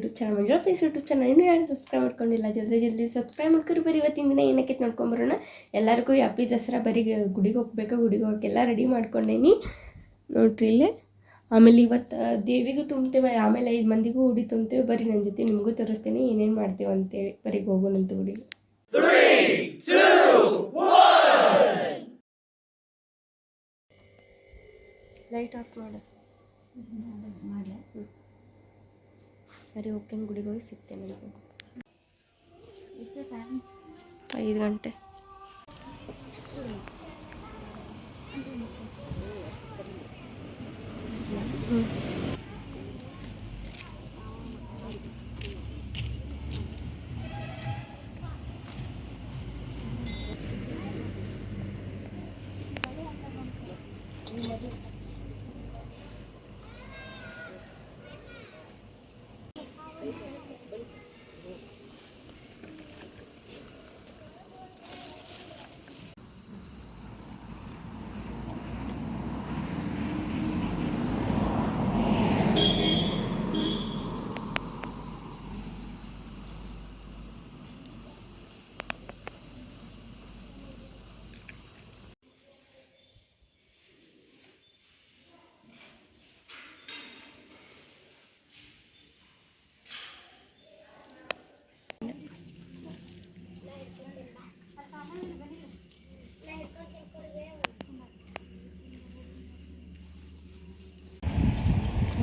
YouTube channel Manjula please YouTube channel ಇನ್ನೂ ಯಾರು subscribe ಮಾಡ್ಕೊಂಡಿಲ್ಲ ಜಲ್ದಿ ಜಲ್ದಿ ಸಬ್ಸ್ಕ್ರೈಬ್ ಮಾಡ್ಕೊಂಡು ಬರೀ ಇವತ್ತಿನ ದಿನ ಏನಕ್ಕೆ ನೋಡ್ಕೊಂಬರೋಣ. ಎಲ್ಲರಿಗೂ ಹ್ಯಾಪಿ ದಸರಾ ಬರೀ ಗುಡಿಗೆ ಹೋಗ್ಬೇಕು ಗುಡಿಗೆ ಹೋಗಕ್ಕೆಲ್ಲ ರೆಡಿ ಮಾಡ್ಕೊಂಡೇನಿ. ನೋಡ್ರಿ ಇಲ್ಲೇ. ಆಮೇಲೆ ಇವತ್ತು ದೇವಿಗೂ ತುಂಬ್ತೇವೆ ಆಮೇಲೆ ಐದು ಮಂದಿಗೂ ಉಡಿ ತುಂಬ್ತೇವೆ ಬರೀ ನನ್ನ ಜೊತೆ ನಿಮಗೂ ತೋರಿಸ್ತೀನಿ ಏನೇನು ಮಾಡ್ತೇವೆ ಅಂತೇಳಿ. ಬರೀ ಹೋಗೋಣಂತ ಗುಡಿಗೆ ಲೈಟ್ ಆಫ್ ಮಾಡು. ಬರೀ ಓಕೆ ಗುಡಿಗೆ ಹೋಗಿ ಸಿಗ್ತೇನೆ ಐದು ಗಂಟೆ.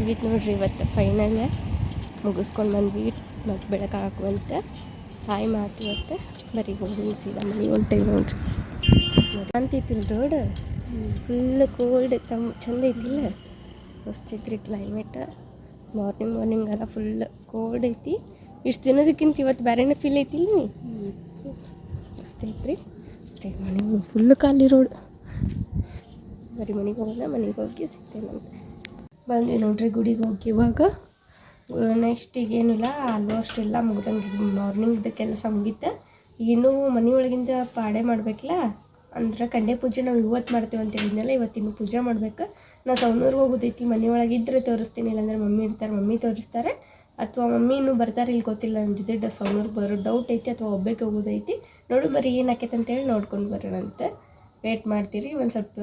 ಮುಗೀತು ನೋಡ್ರಿ ಇವತ್ತು ಫೈನಲ್ ಮುಗಿಸ್ಕೊಂಡು ಬಂದ್ವಿ. ಮತ್ತು ಬೆಳಕು ಹಾಕುವಂತ ತಾಯಿ ಮಾತು ಇವತ್ತು ಬರೀ ಹೋಗಿ ಸೀದಾ ಮನೆಗೆ ಹೊಂಟೇವಿ ನೋಡ್ರಿ. ಅಂತಿತ್ತಿಲ್ಲ ರೋಡ್ ಫುಲ್ ಕೋಲ್ಡ್ ತಮ್ಮ ಚಂದ ಐತಿಲ್ಲ? ಹೊಸ್ತೈತ್ರಿ ಕ್ಲೈಮೇಟ್ ಮಾರ್ನಿಂಗ್ ಮಾರ್ನಿಂಗ್ ಎಲ್ಲ ಫುಲ್ ಕೋಲ್ಡ್ ಐತಿ. ಇಷ್ಟು ದಿನದಕ್ಕಿಂತ ಇವತ್ತು ಬೇರೆನೇ ಫೀಲ್ ಐತಿ ಮಸ್ತ್ ಐತ್ರಿ. ಮನೆಗೆ ಫುಲ್ ಖಾಲಿ ರೋಡ್ ಬರೀ ಮನೆಗೆ ಹೋಗೋಣ ಮನೆಗೆ ಹೋಗಿ ಸಿಗ್ತೇನಂತೆ ಬಂದ್ವಿ ನೋಡ್ರಿ ಗುಡಿಗೆ ಹೋಗಿ ಇವಾಗ. ನೆಕ್ಸ್ಟ್ ಈಗ ಏನಿಲ್ಲ ಆಲ್ಮೋಸ್ಟ್ ಎಲ್ಲ ಮುಗ್ದಂಗೆ ಮಾರ್ನಿಂಗ್ದು ಕೆಲಸ ಮುಗೀತು. ಇನ್ನೂ ಮನೆ ಒಳಗಿಂದ ಪಾಡೆ ಮಾಡ್ಬೇಕಲ್ಲ? ಅಂದ್ರೆ ಕಂಡೆ ಪೂಜೆ ನಾವು ಇವತ್ತು ಮಾಡ್ತೀವಿ ಅಂತ ಹೇಳಿದ್ನಲ್ಲ, ಇವತ್ತು ಇವತ್ತಿನ್ನು ಪೂಜೆ ಮಾಡ್ಬೇಕು. ನಾ ಸೌನೂರ್ಗೆ ಹೋಗೋದೈತಿ, ಮನೆ ಒಳಗಿದ್ರೆ ತೋರಿಸ್ತೀನಿ, ಇಲ್ಲಾಂದ್ರೆ ಮಮ್ಮಿ ಇರ್ತಾರೆ, ಮಮ್ಮಿ ತೋರಿಸ್ತಾರೆ. ಅಥವಾ ಮಮ್ಮಿ ಇನ್ನೂ ಬರ್ತಾರೆ ಇಲ್ಲಿ ಗೊತ್ತಿಲ್ಲ ನನ್ನ ಜೊತೆ ಸೌನೂರ್ಗೆ ಬರೋ ಡೌಟ್ ಐತಿ, ಅಥವಾ ಒಬ್ಬಕ್ಕೆ ಹೋಗೋದೈತಿ. ನೋಡು ಬರೀ ಏನು ಅಂತ ಅಂತೇಳಿ ನೋಡ್ಕೊಂಡು ಬರೋಣಂತೆ. ವೇಟ್ ಮಾಡ್ತೀರಿ, ಒಂದು ಸ್ವಲ್ಪ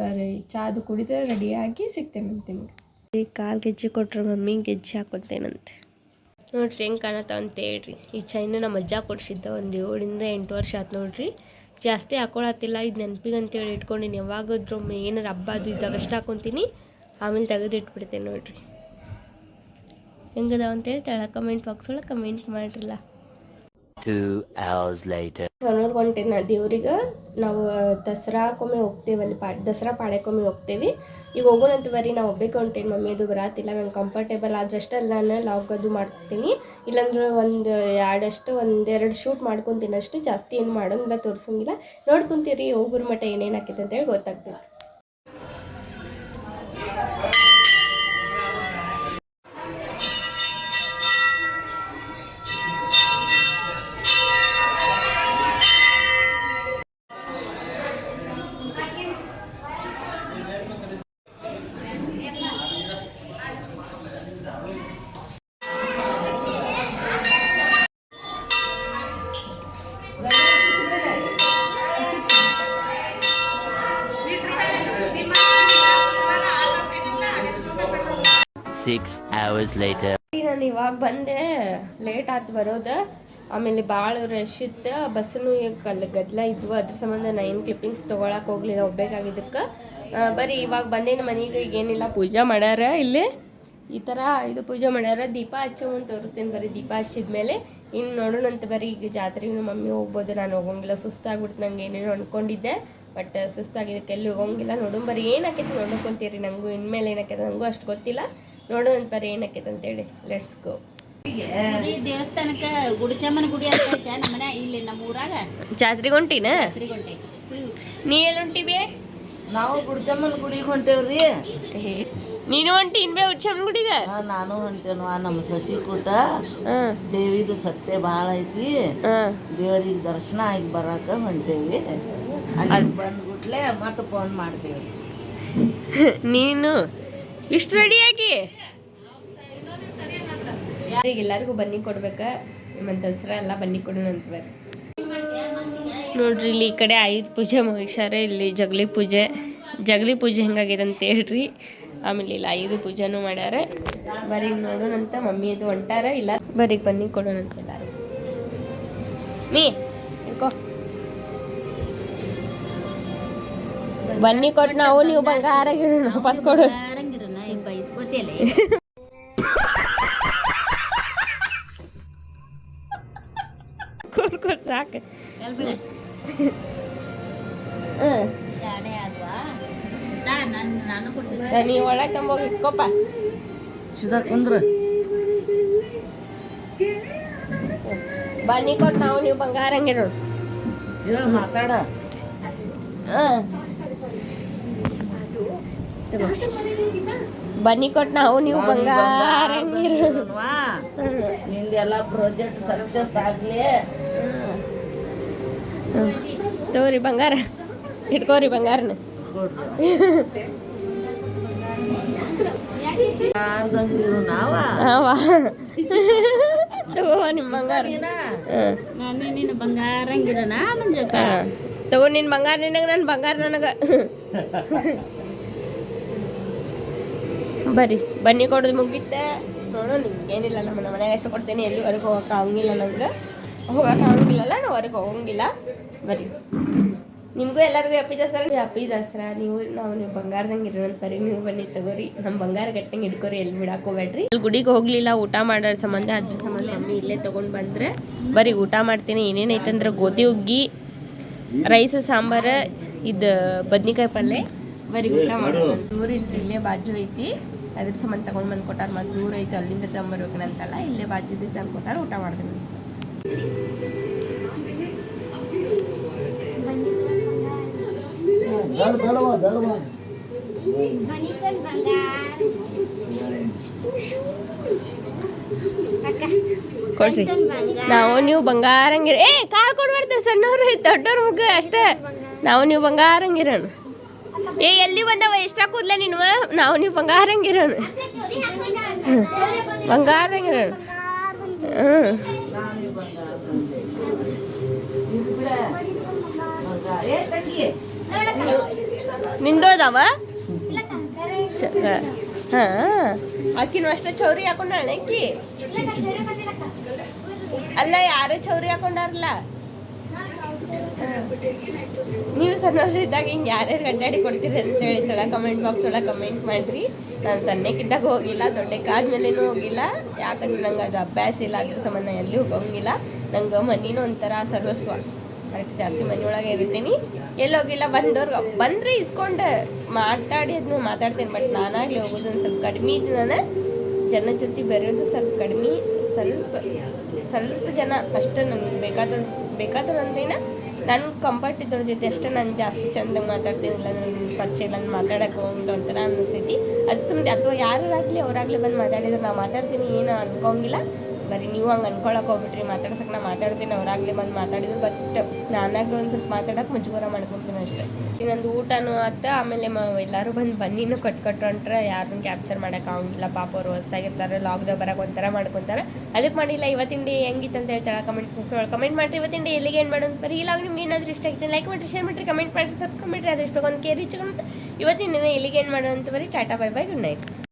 ಚಾದು ಕುಡಿದ್ರೆ ರೆಡಿಯಾಗಿ ಸಿಗ್ತೇನೆ ನಿಮ್ಗೆ. ಕಾಲು ಗೆಜ್ಜೆ ಕೊಟ್ರೆ ಮಮ್ಮಿ ಗೆಜ್ಜೆ ಹಾಕೊತೇನಂತೆ ನೋಡ್ರಿ ಹೆಂಗೆ ಕಾಣತ್ತಾವ ಅಂತ ಹೇಳ್ರಿ. ಈ ಚೈನ ನಮ್ಮ ಅಜ್ಜ ಕೊಡಿಸಿದ್ದ ಒಂದು ಏಳಿಂದ ಎಂಟು ವರ್ಷ ಆಯ್ತು ನೋಡ್ರಿ. ಜಾಸ್ತಿ ಹಾಕೊಳತ್ತಿಲ್ಲ. ಇದು ನೆನಪಿಗೆ ಅಂತೇಳಿ ಇಟ್ಕೊಂಡಿನಿ. ಯಾವಾಗಾದ್ರೂ ಒಮ್ಮೆ ಏನಾರು ಹಬ್ಬ ಅದು ಇದ್ದಾಗ ಅಷ್ಟು ಹಾಕೊತೀನಿ. ಆಮೇಲೆ ತೆಗೆದು ಇಟ್ಬಿಡ್ತೇನೆ ನೋಡ್ರಿ. ಹೆಂಗದಾವ ಅಂತೇಳಿ ತಳ ಕಮೆಂಟ್ ಬಾಕ್ಸ್ ಒಳಗೆ ಕಮೆಂಟ್ ಮಾಡ್ರಲ್ಲ. Later. ದೇವ್ರಿಗೆ ನಾವು ದಸರಾಕೊಮ್ಮೆ ಅಲ್ಲಿ ಪಾ, ದಸರಾ ಪಾಳ್ಯಕ್ಕೊಮ್ಮೆ ಹೋಗ್ತೇವೆ. ಈಗ ಹೋಗೋಣಂತ ಬರಿ ನಾವು ಒಬ್ಬಕ್ಕೆ ಹೊಂಟೇನಿ ಮಮ್ಮಿ, ಅದು ಬರಾತಿಲ್ಲ ನಂಗೆ ಕಂಫರ್ಟೇಬಲ್ ಆದ್ರಷ್ಟೇ ನಾನು ಲಾಗ್ ಅದು ಮಾಡ್ತೀನಿ. ಇಲ್ಲಾಂದ್ರೆ ಒಂದು ಎರಡಷ್ಟು ಒಂದೆರಡು ಶೂಟ್ ಮಾಡ್ಕೊತೀನಿ ಅಷ್ಟು, ಜಾಸ್ತಿ ಏನು ಮಾಡೋಂಗಿಲ್ಲ, ತೋರಿಸೋಂಗಿಲ್ಲ. ನೋಡ್ಕೊಂತೀರಿ ಹೋಗ್ರ ಮಟ್ಟ ಏನೇನು ಆಕೈತೆ ಅಂತೇಳಿ ಗೊತ್ತಾಗ್ತೈತಿ. Six ಅವರ್ಸ್ ಲೇಟರ್ ನಾನು ಇವಾಗ ಬಂದೆ. ಲೇಟ್ ಆಯ್ತು ಬರೋದು. ಆಮೇಲೆ ಭಾಳ ರಶ್ ಇತ್ತು. ಬಸ್ಸನ್ನು ಕಲ್ ಗದ್ದಲ ಇದ್ವು. ಅದ್ರ ಸಂಬಂಧ ನೈನ್ ಕ್ಲಿಪ್ಪಿಂಗ್ಸ್ ತೊಗೊಳಕ್ಕೆ ಹೋಗ್ಲಿಲ್ಲ ಹೋಗ್ಬೇಕಾಗಿದ್ದಕ್ಕೆ ಬರೀ ಇವಾಗ ಬಂದೇನು ಮನೆಗೆ ಈಗ ಏನಿಲ್ಲ, ಪೂಜೆ ಮಾಡ್ಯಾರ ಇಲ್ಲಿ. ಈ ಥರ ಇದು ಪೂಜೆ ಮಾಡ್ಯಾರ. ದೀಪ ಹಚ್ಚೋಂತ ತೋರಿಸ್ತೀನಿ ಬರೀ ದೀಪ ಹಚ್ಚಿದ್ಮೇಲೆ ಇನ್ನು ನೋಡೋಣಂತ ಬರೀ ಈಗ ಜಾತ್ರೆಗೂ ಮಮ್ಮಿ ಹೋಗ್ಬೋದು. ನಾನು ಹೋಗೋಂಗಿಲ್ಲ. ಸುಸ್ತಾಗ್ಬಿಡ್ತು. ನಂಗೆ ಏನೇನೋ ಅನ್ಕೊಂಡಿದ್ದೆ. ಬಟ್ ಸುಸ್ತಾಗಿದ್ದಕ್ಕೆ ಎಲ್ಲಿ ಹೋಗೋಂಗಿಲ್ಲ. ನೋಡೋಣ ಬರೀ ಏನಾಕೈತೆ ನೋಡ್ಕೊಂತೀರಿ ನಂಗೂ. ಇನ್ಮೇಲೆ ಏನಾಕೈತೆ ನನಗೂ ಅಷ್ಟು ಗೊತ್ತಿಲ್ಲ. ನೋಡೋಣ ಪರಿ ಏನಾಕೈತೆ ಅಂತೇಳಿ ಲೆಟ್ಸ್ ಗೋ ದೇವಸ್ಥಾನಕ್ಕೆ ದೇವಸ್ಥಾನಕ್ಕ ಗುಡಿಚಮ್ಮನ ಗುಡಿ ಅಂತ ಐತೆ ನಮ್ಮ ಮನೆ ಇಲ್ಲಿ ನಮ್ಮ ಊರಾಗ ಜಾತ್ರೆ ಹೊಂಟಿನ ನೀ ಎಲ್ಲಿ ಹೊಂಟಿವಿ ನಾವು ಗುಡಿಚಮ್ಮನ ಗುಡಿಗೆ ಹೊಂಟೇವ್ರಿ. ನೀನು ಹೊಂಟಿ ಇನ್ಬೇ ಗುಡಿಚಮ್ಮನ ಗುಡಿಗೆ? ಹಾ, ನಾನು ಹೊಂಟೇನು ನಮ್ಮ ಸಸಿ ಕೂಟ. ಹಾಂ. ದೇವಿದು ಸತ್ಯ ಭಾಳ ಐತಿ. ದೇವರಿಗೆ ದರ್ಶನ ಆಗಿ ಬರಾಕ ಹೊಂಟೇವಿ. ಅಲ್ಲಿ ಬಂದ್ಬಿಟ್ಲೆ ಮತ್ತೆ ಫೋನ್ ಮಾಡ್ತೇವೆ ನೀನು ಇಷ್ಟು ರೆಡಿಯಾಗಿ ಯಾರಿಗೆ ಎಲ್ಲರಿಗೂ ಬನ್ನಿ ಕೊಡ್ಬೇಕ. ನಮ್ಮ ಎಲ್ಲ ಬನ್ನಿ ಕೊಡೋಣ ಅಂತ ನೋಡ್ರಿ, ಇಲ್ಲಿ ಈ ಕಡೆ ಆಯುಧ ಪೂಜೆ ಮುಗಿಸ್ಯಾರ. ಇಲ್ಲಿ ಜಗಲಿ ಪೂಜೆ. ಜಗಲಿ ಪೂಜೆ ಹೆಂಗಾಗಿದೆ ಅಂತ ಹೇಳ್ರಿ. ಆಮೇಲೆ ಇಲ್ಲಿ ಆಯುಧ ಪೂಜೆನೂ ಮಾಡ್ಯಾರ. ಬರೀ ನೋಡೋಣಂತ, ಮಮ್ಮಿ ಇದು ಹೊಂಟಾರ. ಇಲ್ಲ ಬರೀಗ್ ಬನ್ನಿ ಕೊಡೋಣಂತ ಎಲ್ಲಾರು. ಮೀ ಬನ್ನಿ ಕೊಟ್ಟು ನಾವು, ನೀವು ಬಂಗಾರ ವಾಪಸ್ ಕೊಡು. ಆರಂಗಿರನ ಇಬ್ಬ ಗೊತ್ತಿಲ್ಲ ಕೊಡ್ ಕೊಡ್ ಸಾಕು ಎಲ್ಬಿಡ ಹ್ಮ್ ಶಾಣೆ ಆದ್ವಾ ನಾ ನನ್ ನಾನು ಕೊಡ್ತೀನಿ ನೀವು ಒಳಗೆ ತಂಬೋಗಿ ಇಟ್ಕೊಪ್ಪ ಸಿದಾ ಕುಂದ್ರ ಬನ್ನಿ ಕೊಟ್ಟು ನಾವು ನೀವು ಬಂಗಾರ ಹಂಗಿರೋದು ಹೇಳ ಬನ್ನಿ ಕೊಟ್ಟು ನಾವು ನೀವು ಬಂಗಾರ ನಿಂದೆಲ್ಲ ಪ್ರಾಜೆಕ್ಟ್ ಸಕ್ಸಸ್ ಆಗ್ಲಿ. ತಗೋರಿ ಬಂಗಾರ. ಇಟ್ಕೋರಿ ಬಂಗಾರನ. ತಗೋ ನಿನ್ ಬಂಗಾರ ನಿನಗ ನನ್ ಬಂಗಾರ ನನಗ. ಬರ್ರಿ ಬನ್ನಿ ಕೊಡೋದು ಮುಗಿತ ನೋಡು ಏನಿಲ್ಲ ನಮ್ಮ ಮನೆಗೆ ಎಷ್ಟು ಕೊಡ್ತೇನೆ ಎಲ್ಲಿ ಹೊರಗೆ ಹೋಗಕ್ಕೆ ಆಗಂಗಿಲ್ಲ ನಮ್ಗೆ ಹೋಗಕ್ಕೆ ಆಗಂಗಿಲ್ಲಲ್ಲ ನಾವು ಹೊರಗೆ ಹೋಗಂಗಿಲ್ಲ. ಬರ್ರಿ. ನಿಮಗೂ ಎಲ್ಲರಿಗೂ ಹ್ಯಾಪಿ ದಸರಾ. ಹ್ಯಾಪಿ ದಸರಾ. ನೀವು ನಾವು ನೀವು ಬಂಗಾರದಂಗೆ ಇರೋಣ ಬರೀ ನೀವು ಬನ್ನಿ ತಗೋರಿ. ನಮ್ಮ ಬಂಗಾರ ಗಟ್ಟಂಗೆ ಹಿಡ್ಕೋರಿ ಎಲ್ಲಿ ಬಿಡಾಕೋಬೇಡ್ರಿ ಅಲ್ಲಿ ಗುಡಿಗೆ ಹೋಗ್ಲಿಲ್ಲ ಊಟ ಮಾಡೋ ಸಂಬಂಧ ಅದ್ರ ಸಂಬಂಧ ಮಮ್ಮಿ ಇಲ್ಲೇ ತೊಗೊಂಡು ಬಂದ್ರೆ. ಬರೀ ಊಟ ಮಾಡ್ತೀನಿ. ಏನೇನೈತೆ ಅಂದ್ರೆ ಗೋಧಿ ಹುಗ್ಗಿ ರೈಸ್ ಸಾಂಬಾರು ಇದು ಬದ್ನಿಕಾಯಿ ಪಲ್ಯ ಬರೀ ಊಟ ಮಾಡೋದು ದೂರ ಇಲ್ರಿ ಇಲ್ಲೇ ಬಾಜು ಐತಿ. ಅದ್ರ ಸಂಬಂಧ ತಗೊಂಡ್ ಬಂದು ಕೊಟ್ಟಾರ ಮತ್ತೆ ದೂರ ಐತೆ ಅಲ್ಲಿಂದ ತಗೊಂಬರ್ಬೇಕಂತಲ್ಲ ಇಲ್ಲೇ ಬಾಜು ತಂದು ಕೊಟ್ಟಾರ ಊಟ ಮಾಡ್ತೀನಿ ಕೊಡ್ರಿ. ನಾವು ನೀವು ಬಂಗಾರಂಗಿರ ಏ ಕಾಲ್ ಕೊಡ್ಬಾರ್ದು ಸಣ್ಣವ್ರು ದೊಡ್ಡವ್ರ ಮುಗ್ಗ ಅಷ್ಟೇ. ನಾವು ನೀವು ಬಂಗಾರಂಗಿರೋಣ. ಏ, ಎಲ್ಲಿ ಬಂದವ? ಎಷ್ಟ ಕೂದ್ಲ ನೀನು? ನಾವು ನೀವು ಬಂಗಾರಂಗಿರೋಣ ಬಂಗಾರಂಗಿರೋಣ ನಿಂದೋದವ? ಹಾ. ಆಕಿನೂ ಅಷ್ಟೇ ಚೌರಿ ಹಾಕೊಂಡಾಳ ಅಕ್ಕಿ ಅಲ್ಲ, ಯಾರೇ ಚೌರಿ ಹಾಕೊಂಡಾರಲ್ಲ ನೀವು ಸಣ್ಣವರಿದ್ದಾಗ ಹಿಂಗೆ ಯಾರ್ಯಾರು ಅಡ್ಡಾಡಿ ಕೊಡ್ತೀರಿ ಅಂತ ಹೇಳಿ ತಡ ಕಮೆಂಟ್ ಬಾಕ್ಸ್ ಒಳಗೆ ಕಮೆಂಟ್ ಮಾಡಿರಿ. ನಾನು ಸಣ್ಣಕ್ಕಿದ್ದಾಗ ಹೋಗಿಲ್ಲ, ದೊಡ್ಡಕ್ಕಾದ್ಮೇಲೆನೂ ಹೋಗಿಲ್ಲ. ಯಾಕಂದ್ರೆ ನಂಗೆ ಅದು ಅಭ್ಯಾಸ ಇಲ್ಲ, ಅದ್ರ ಸಂಬಂಧ ಎಲ್ಲಿ ಹೋಗಂಗಿಲ್ಲ ನಂಗೆ ಮನಿನೂ ಒಂಥರ ಸರ್ವಸ್ವ. ಕರೆಕ್ಟ್ ಜಾಸ್ತಿ ಮನೆಯೊಳಗೆ ಇರ್ತೀನಿ. ಎಲ್ಲಿ ಹೋಗಿಲ್ಲ? ಬಂದವ್ರಿಗೆ ಬಂದರೆ ಇಸ್ಕೊಂಡು ಮಾತಾಡಿ ಅದನ್ನ ಮಾತಾಡ್ತೇನೆ. ಬಟ್ ನಾನಾಗಲಿ ಹೋಗೋದು ಒಂದು ಸ್ವಲ್ಪ ಕಡಿಮೆ ನಾನು ಜನ ಜೊತೆ ಬೆರೆಯೋದು ಸ್ವಲ್ಪ ಕಡಿಮೆ, ಸ್ವಲ್ಪ ಸ್ವಲ್ಪ ಜನ ಅಷ್ಟೇ ನನಗೆ ಬೇಕಾದ ಬೇಕಾದ್ರೆ ಅಂದ್ರೇನ ನನ್ನ ಕಂಫರ್ಟ್ ಇದ್ದವ್ರ ಜೊತೆ ಅಷ್ಟೇ ನಾನು ಜಾಸ್ತಿ ಚಂದಾಗಿ ಮಾತಾಡ್ತೀನಿ ಇಲ್ಲ ನನ್ನ ಪರಿಚಯ ಇಲ್ಲ ಮಾತಾಡಕ್ಕೆ ಹೋಗಿಲ್ಲ ಒಂಥರ ಅನ್ನಿಸ್ತೈತಿ ಅದು ಸುಮ್ಮನೆ ಅಥವಾ ಯಾರಾಗಲಿ ಅವರಾಗಲಿ ಬಂದು ಮಾತಾಡಿದ್ರೆ ನಾನು ಮಾತಾಡ್ತೀನಿ, ಏನು ಅನ್ಕೊಂಗಿಲ್ಲ. ಬರೀ ನೀವು ಹಂಗೆ ಅನ್ಕೊಳಕ್ಕೆ ಹೋಗ್ಬಿಟ್ರಿ ಮಾತಾಡ್ಸಕ್ಕೆ ನಾ ಮಾತಾಡ್ತೀನಿ ಅವರಾಗಲಿ ಬಂದು ಮಾತಾಡಿದ್ರು ಬಟ್ ನಾನಾಗಲೂ ಒಂದು ಸ್ವಲ್ಪ ಮಾತಾಡಕ್ಕೆ ಮುಜುಗರ ಮಾಡ್ಕೊತೀನಿ ಅಷ್ಟೇ. ಇನ್ನೊಂದು ಊಟನೂ ಆತ, ಆಮೇಲೆ ಮ, ಎಲ್ಲರೂ ಬಂದು ಬನ್ನಿನೂ ಕಟ್ ಅಂಟ್ರೆ ಯಾರನ್ನೂ ಕ್ಯಾಪ್ಚರ್ ಮಾಡೋಕೆ ಆಗಂಗಿಲ್ಲ ಪಾಪ ಅವ್ರು ಹೊಸ್ದಾಗಿರ್ತಾರೆ ಲಾಗ್ದಾಗ ಬರೋಕೆ ಒಂಥರ ಮಾಡ್ಕೊತಾರೆ. ಅದಕ್ಕೆ ಮಾಡಿಲ್ಲ, ಇವತ್ತಿನ ಡೇ ಹೆಂಗಿತ್ತು ಅಂತ ಹೇಳ್ತಾರೆ ಕಮೆಂಟ್ ಕಮೆಂಟ್ ಮಾಡಿರಿ, ಇವತ್ತಿನ ಡೇ ಎಲ್ಲಿಗೆ ಏನು ಮಾಡೋದು? ಬರೀ ಇಲ್ಲ ನಿಮ್ಗೆ ಏನಾದರೂ ಇಷ್ಟ ಆಗ್ತದೆ ಲೈಕ್ ಮಾಡಿರಿ ಶೇರ್ ಮಾಡಿರಿ ಕಮೆಂಟ್ ಮಾಡಿರಿ ಸಬ್ಸ್ಕ್ರೈಬ್ ಮಾಡಿರಿ ಅದೆಷ್ಟು ಒಂದು ಕೇರ್ ರೀಚ್ ಇವತ್ತಿನ ಎಲ್ಲಿಗೆ ಏನು ಮಾಡೋದು ಅಂತ ಬರೀ tata bye bye good night